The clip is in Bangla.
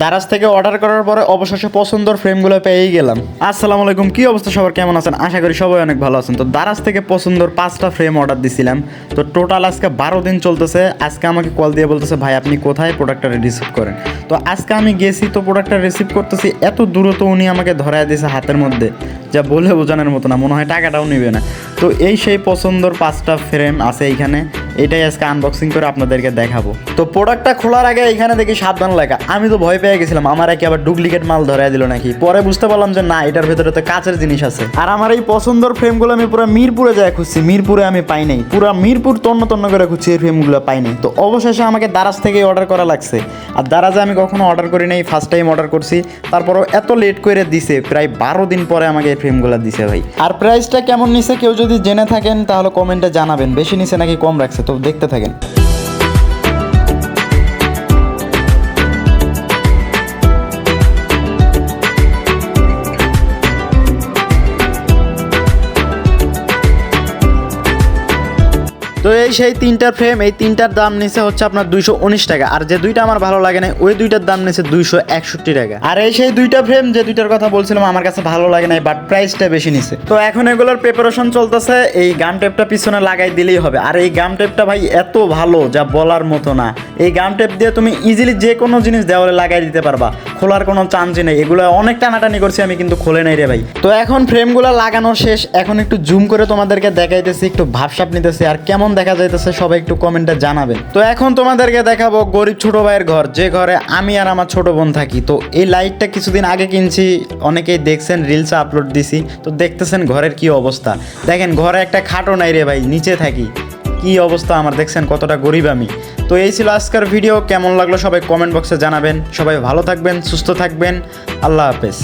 দারাজ থেকে অর্ডার করার পরে অবশেষে পছন্দর ফ্রেমগুলো পেয়েই গেলাম। আসসালামু আলাইকুম, কি অবস্থা সবার? কেমন আছেন? আশা করি সবাই অনেক ভালো আছেন। তো দারাজ থেকে পছন্দর পাঁচটা ফ্রেম অর্ডার দিছিলাম। তো টোটাল আজকে বারো দিন চলতেছে। আজকে আমাকে কল দিয়ে বলতেছে, ভাই, আপনি কোথায় প্রোডাক্টটা রিসিভ করেন? তো আজকে আমি গেছি তো প্রোডাক্টটা রিসিভ করতেছি। এত দ্রুত উনি আমাকে ধরায় দিয়েছে হাতের মধ্যে। যা বলে বোঝানোর মতো না, মনে হয় টাকাটাও নেবে না। তো এই সেই পছন্দর পাঁচটা ফ্রেম আছে এইখানে। এটাই আজকে আনবক্সিং করে আপনাদেরকে দেখাবো। তো প্রোডাক্টটা খোলার আগে এখানে দেখি সাবধান লেখা আমি তো ভয় পেয়ে গেছিলাম, আমার একে আবার ডুপ্লিকেট মাল ধরাই দিল নাকি? পরে বুঝতে পারলাম যে না, এটার ভেতরে তো কাঁচের জিনিস আছে। আর আমার এই পছন্দর ফ্রেমগুলো আমি পুরো মিরপুরে যায় খুঁজছি, মিরপুরে আমি পাই নাই। পুরো মিরপুর তন্ন তন্ন করে খুঁজছি এই ফ্রেমগুলো পাই নাই। তো অবশেষে আমাকে দারাজ থেকে অর্ডার করা লাগছে। আর দারাজে আমি কখনো অর্ডার করি নাই ফার্স্ট টাইম অর্ডার করছি। তারপরও এত লেট করে দিছে, প্রায় বারো দিন পরে আমাকে এই ফ্রেমগুলো দিছে ভাই। আর প্রাইসটা কেমন নিছে, কেউ যদি জেনে থাকেন, তাহলে কমেন্টে জানাবেন। বেশি নিছে নাকি কম রাখছে? তো দেখতে থাকেন। তো এই সেই তিনটার ফ্রেম এই তিনটার দাম নিছে হচ্ছে আপনার দুইশো উনিশ টাকা। আর যে দুইটা আমার ভালো লাগে না, ওই দুইটার দাম নিছে দুইশো একষট্টি টাকা। আর এই সেই দুইটা ফ্রেম যে দুইটার কথা বলছিলাম, আমার কাছে ভালো লাগে না বাট প্রাইসটা বেশি নিছে। তো এখন এগুলোর প্রিপারেশন চলতেছে, এই গাম টেপটা পিছনে লাগাই দিলেই হবে। আর এই গাম টেপটা ভাই এত ভালো, যা বলার মতো না। এই গাম টেপ দিয়ে তুমি ইজিলি যে কোনো জিনিস দেওয়ালে লাগাই দিতে পারবা। খোলার কোনো চান্সই নেই। এগুলো অনেক টানাটানি করছি আমি, কিন্তু খোলে নাই রে ভাই। তো এখন ফ্রেমগুলো লাগানো শেষ। এখন একটু জুম করে তোমাদেরকে দেখাইতেছি, একটু ভাবসাপ নিতেছি, আর কেমন দেখা যাইতেছে, সবাই একটু কমেন্টে জানাবেন। তো এখন তোমাদেরকে দেখাবো গরিব ছোট ভাইয়ের ঘর। যে ঘরে আমি আর আমার ছোট বোন থাকি। তো এই লাইটটা কিছুদিন আগে কিনছি, অনেকেই দেখছেন রিলসে আপলোড দিছি। তো দেখতেছেন ঘরের কি অবস্থা। দেখেন, ঘরে একটা খাটো নাই রে ভাই, নিচে থাকি। কি অবস্থা আমার, দেখছেন কতটা গরিব আমি। তো এই ছিল আজকের ভিডিও কেমন লাগল সবাই কমেন্ট বক্সে জানাবেন। সবাই ভালো থাকবেন, সুস্থ থাকবেন। আল্লাহ হাফেজ।